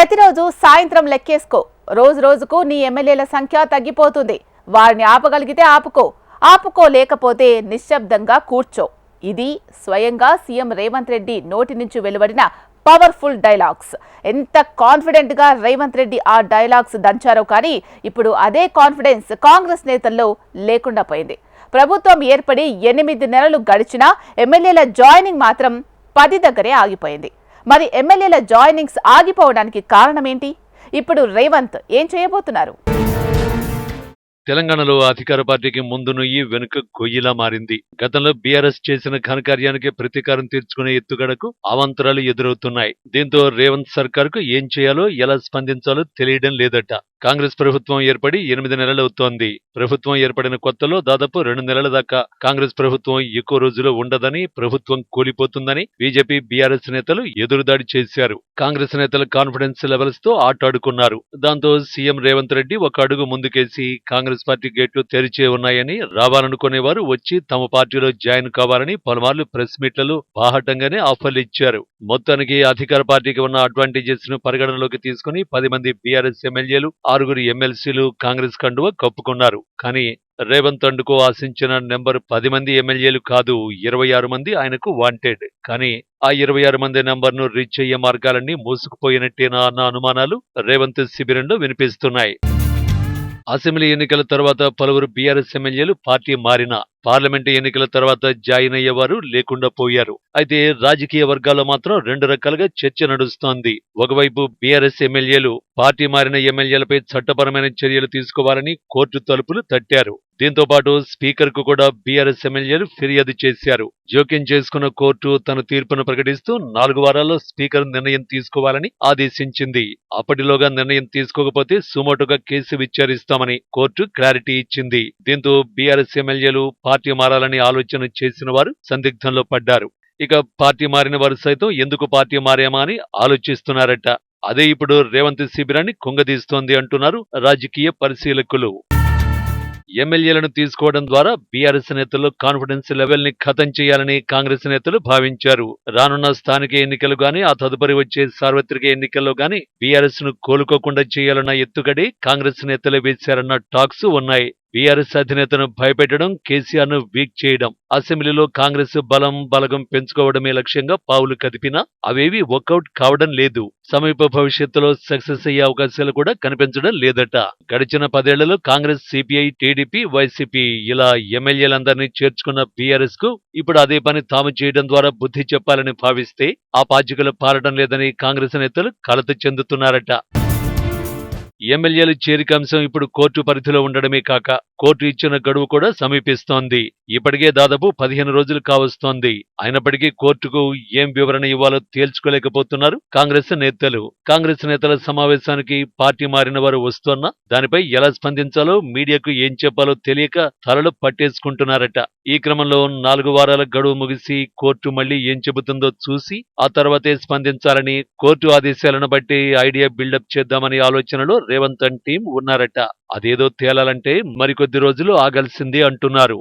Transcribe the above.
ప్రతిరోజు సాయంత్రం లెక్కేసుకో. రోజు రోజుకు నీ ఎమ్మెల్యేల సంఖ్య తగ్గిపోతుంది. వారిని ఆపగలిగితే ఆపుకో. ఆపుకోలేకపోతే నిశ్శబ్దంగా కూర్చో. ఇది స్వయంగా సీఎం రేవంత్ రెడ్డి నోటి నుంచి వెలువడిన పవర్ఫుల్ డైలాగ్స్. ఎంత కాన్ఫిడెంట్గా రేవంత్ రెడ్డి ఆ డైలాగ్స్ దంచారో కానీ ఇప్పుడు అదే కాన్ఫిడెన్స్ కాంగ్రెస్ నేతల్లో లేకుండా పోయింది. ప్రభుత్వం ఏర్పడి ఎనిమిది నెలలు గడిచినా ఎమ్మెల్యేల జాయినింగ్ మాత్రం పది దగ్గరే ఆగిపోయింది. మరి ఎమ్మెల్యేల జాయినింగ్స్ ఆగిపోవడానికి కారణమేంటి? ఇప్పుడు రేవంత్ ఏం చేయబోతున్నారు? తెలంగాణలో అధికార పార్టీకి ముందు నుయ్యి వెనుక గొయ్యిలా మారింది. గతంలో బీఆర్ఎస్ చేసిన ఘనకార్యానికి ప్రతీకారం తీర్చుకునే ఎత్తుగడకు అవాంతరాలు ఎదురవుతున్నాయి. దీంతో రేవంత్ సర్కార్కు ఏం చేయాలో ఎలా స్పందించాలో తెలియడం లేదట. కాంగ్రెస్ ప్రభుత్వం ఏర్పడి ఎనిమిది నెలలవుతోంది ప్రభుత్వం ఏర్పడిన కొత్తలో దాదాపు రెండు నెలల దాకా కాంగ్రెస్ ప్రభుత్వం ఎక్కువ రోజులు ఉండదని ప్రభుత్వం కూలిపోతుందని బీజేపీ బీఆర్ఎస్ నేతలు ఎదురుదాడి చేశారు. కాంగ్రెస్ నేతల కాన్ఫిడెన్స్ లెవెల్స్తో ఆటాడుకున్నారు. దాంతో సీఎం రేవంత్ రెడ్డి ఒక అడుగు ముందుకేసి కాంగ్రెస్ పార్టీ గేట్లు తెరిచే ఉన్నాయని రావాలనుకునేవారు వచ్చి తమ పార్టీలో జాయిన్ కావాలని పలుమార్లు ప్రెస్ మీట్లలో బాహటంగానే ఆఫర్లు ఇచ్చారు. మొత్తానికి అధికార పార్టీకి ఉన్న అడ్వాంటేజెస్ను పరిగణనలోకి తీసుకుని పది మంది బీఆర్ఎస్ ఎమ్మెల్యేలు ఆరుగురు ఎమ్మెల్సీలు కాంగ్రెస్ కండువ కప్పుకున్నారు. కానీ రేవంత్ అండుకు ఆశించిన నెంబర్ పది మంది ఎమ్మెల్యేలు కాదు ఇరవై ఆరు మంది ఆయనకు వాంటెడ్ కానీ ఆ ఇరవై ఆరు మంది నెంబర్ను రీచ్ అయ్యే మార్గాలన్నీ మూసుకుపోయినట్టేనా అన్న అనుమానాలు రేవంత్ శిబిరంలో వినిపిస్తున్నాయి. అసెంబ్లీ ఎన్నికల తర్వాత పలువురు బీఆర్ఎస్ ఎమ్మెల్యేలు పార్టీ మారినా పార్లమెంటు ఎన్నికల తర్వాత జాయిన్ అయ్యేవారు లేకుండా పోయారు. అయితే రాజకీయ వర్గాల్లో మాత్రం రెండు రకాలుగా చర్చ నడుస్తోంది. ఒకవైపు బీఆర్ఎస్ ఎమ్మెల్యేలు పార్టీ మారిన ఎమ్మెల్యేలపై చట్టపరమైన చర్యలు తీసుకోవాలని కోర్టు తలుపులు తట్టారు. దీంతో పాటు స్పీకర్కు కూడా బీఆర్ఎస్ ఎమ్మెల్యేలు ఫిర్యాదు చేశారు. జోక్యం చేసుకున్న కోర్టు తన తీర్పును ప్రకటిస్తూ నాలుగు వారాల్లో స్పీకర్ నిర్ణయం తీసుకోవాలని ఆదేశించింది. అప్పటిలోగా నిర్ణయం తీసుకోకపోతే సుమోటుగా కేసు విచారిస్తామని కోర్టు క్లారిటీ ఇచ్చింది. దీంతో బీఆర్ఎస్ ఎమ్మెల్యేలు పార్టీ మారాలని ఆలోచన చేసిన వారు సందిగ్ధంలో పడ్డారు. ఇక పార్టీ మారిన వారు సైతం ఎందుకు పార్టీ మారామా అని ఆలోచిస్తున్నారట. అదే ఇప్పుడు రేవంత్ శిబిరాన్ని కుంగదీస్తోంది అంటున్నారు రాజకీయ పరిశీలకులు. ఎమ్మెల్యేలను తీసుకోవడం ద్వారా బీఆర్ఎస్ నేతలు కాన్ఫిడెన్స్ లెవెల్ని ఖతం చేయాలని కాంగ్రెస్ నేతలు భావించారు. రానున్న స్థానిక ఎన్నికలు గాని ఆ తదుపరి వచ్చే సార్వత్రిక ఎన్నికల్లో గాని బీఆర్ఎస్ను కోలుకోకుండా చేయాలన్న ఎత్తుగడి కాంగ్రెస్ నేతలు వేశారన్న టాక్స్ ఉన్నాయి. బీఆర్ఎస్ అధినేతను భయపెట్టడం కేసీఆర్ను వీక్ చేయడం అసెంబ్లీలో కాంగ్రెస్ బలం బలగం పెంచుకోవడమే లక్ష్యంగా పావులు కదిపినా అవేవి వర్కౌట్ కావడం లేదు. సమీప భవిష్యత్తులో సక్సెస్ అయ్యే అవకాశాలు కూడా కనిపించడం లేదట. గడిచిన పదేళ్ళలో కాంగ్రెస్ సిపిఐ టీడీపీ వైసీపీ ఇలా ఎమ్మెల్యేలందరినీ చేర్చుకున్న బీఆర్ఎస్కు ఇప్పుడు అదే పని తాము చేయడం ద్వారా బుద్ధి చెప్పాలని భావిస్తే ఆ పాచికలు పారడం లేదని కాంగ్రెస్ నేతలు కలత చెందుతున్నారట. ఎమ్మెల్యేలు చేరిక అంశం ఇప్పుడు కోర్టు పరిధిలో ఉండడమే కాక కోర్టు ఇచ్చిన గడువు కూడా సమీపిస్తోంది. ఇప్పటికే దాదాపు పదిహేను రోజులు కావస్తోంది. అయినప్పటికీ కోర్టుకు ఏం వివరణ ఇవ్వాలో తేల్చుకోలేకపోతున్నారు కాంగ్రెస్ నేతలు. కాంగ్రెస్ నేతల సమావేశానికి పార్టీ మారిన వారు వస్తున్నా దానిపై ఎలా స్పందించాలో మీడియాకు ఏం చెప్పాలో తెలియక తలలు పట్టేసుకుంటున్నారట. ఈ క్రమంలో నాలుగు వారాల గడువు ముగిసి కోర్టు మళ్ళీ ఏం చెబుతుందో చూసి ఆ తర్వాతే స్పందించాలని కోర్టు ఆదేశాలను బట్టి ఐడియా బిల్డప్ చేద్దామనే ఆలోచనలో రేవంత్ అండ్ టీం ఉన్నారట. అదేదో తేలాలంటే మరికొద్ది రోజులు ఆగాల్సిందే అంటున్నారు.